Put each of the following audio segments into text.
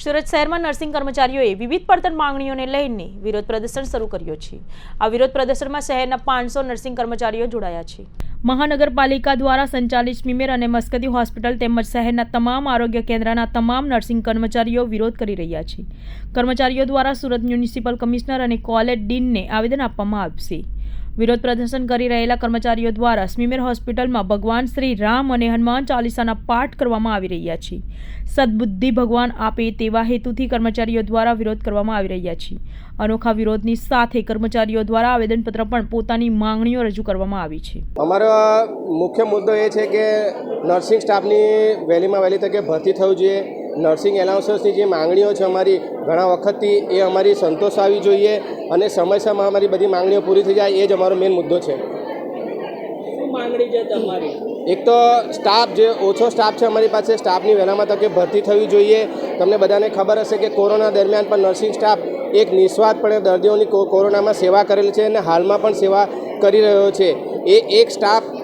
સુરત શહેરમાં નર્સિંગ કર્મચારીઓએ વિવિધ પડતર માંગણીઓને લઈને વિરોધ પ્રદર્શન શરૂ કર્યો છે. આ વિરોધ પ્રદર્શનમાં શહેરના પાંચસો નર્સિંગ કર્મચારીઓ જોડાયા છે. મહાનગરપાલિકા દ્વારા સંચાલિત સ્મીમેર અને મસ્કદી હોસ્પિટલ તેમજ શહેરના તમામ આરોગ્ય કેન્દ્રના તમામ નર્સિંગ કર્મચારીઓ વિરોધ કરી રહ્યા છે. કર્મચારીઓ દ્વારા સુરત મ્યુનિસિપલ કમિશનર અને કોલેજ ડીનને આવેદન આપવામાં આવશે. વિરોધ પ્રદર્શન કરી રહેલા કર્મચારીઓ દ્વારા સ્મીમેર હોસ્પિટલમાં ભગવાન શ્રી રામ અને હનુમાન ચાલીસાના પાઠ કરવામાં આવી રહ્યા છે. સદબુદ્ધિ ભગવાન આપે તેવા હેતુથી કર્મચારીઓ દ્વારા વિરોધ કરવામાં આવી રહ્યા છે. અનોખા વિરોધની સાથે કર્મચારીઓ દ્વારા આવેદનપત્ર પણ પોતાની માંગણીઓ રજૂ કરવામાં આવી છે. અમારો મુખ્ય મુદ્દો એ છે કે નર્સિંગ સ્ટાફની વહેલીમાં વહેલી તકે ભરતી થવું જોઈએ. નર્સિંગ એલાઉન્સની જે માંગણીઓ છે અમારી ઘણા વખતથી એ અમારી સંતોષ આવી જોઈએ અને સમયસરમાં અમારી બધી માંગણીઓ પૂરી થઈ જાય એ જ અમારો મેઇન મુદ્દો છે. માંગણી છે તમારી? એક તો સ્ટાફ જે ઓછો સ્ટાફ છે અમારી પાસે સ્ટાફની વહેલામાં તકે ભરતી થવી જોઈએ. તમને બધાને ખબર હશે કે કોરોના દરમિયાન પણ નર્સિંગ સ્ટાફ એક નિસ્વાર્થપણે દર્દીઓની કો- કોરોનામાં સેવા કરેલી છે અને હાલમાં પણ સેવા કરી રહ્યો છે. એ એક સ્ટાફ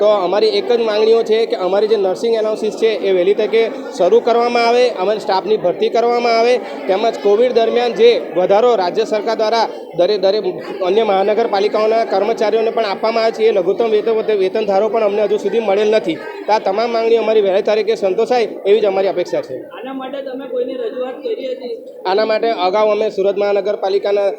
તો અમારી એક જ માંગણીઓ છે કે અમારી જે નર્સિંગ એનાલિસિસ છે એ વહેલી તકે શરૂ કરવામાં આવે અમારી સ્ટાફની ભરતી કરવામાં આવે તેમજ કોવિડ દરમિયાન જે વધારો રાજ્ય સરકાર દ્વારા દરેક દરેક અન્ય મહાનગરપાલિકાઓના કર્મચારીઓને પણ આપવામાં આવે છે એ લઘુત્તમ વેતન વેતન ધારો પણ અમને હજુ સુધી મળેલ નથી. તો આ તમામ માંગણીઓ અમારી વહેલી તારીખે સંતોષાય એવી જ અમારી અપેક્ષા છે. આના માટે તમે કોઈને રજૂઆત કરી હતી? આના માટે અગાઉ અમે સુરત મહાનગરપાલિકાના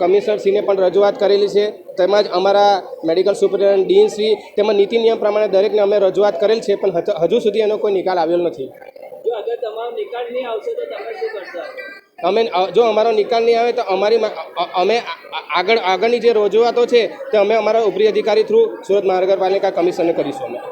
કમિશનરશ્રીને પણ રજૂઆત કરેલી છે. તેમજ અમારા મેડિકલ સુપરિન્ટેન્ડન્ટ ડીન શ્રી તેમજ નીતિ નિયમ પ્રમાણે દરેકને અમે રજૂઆત કરેલ છે પણ હજુ સુધી એનો કોઈ નિકાલ આવ્યો નથી. અમે જો અમારો નિકાલ નહીં આવે તો અમારી અમે આગળ આગળની જે રજૂઆતો છે તે અમે અમારા ઉપરી અધિકારી થ્રુ સુરત મહાનગરપાલિકા કમિશનને કરીશું અમે.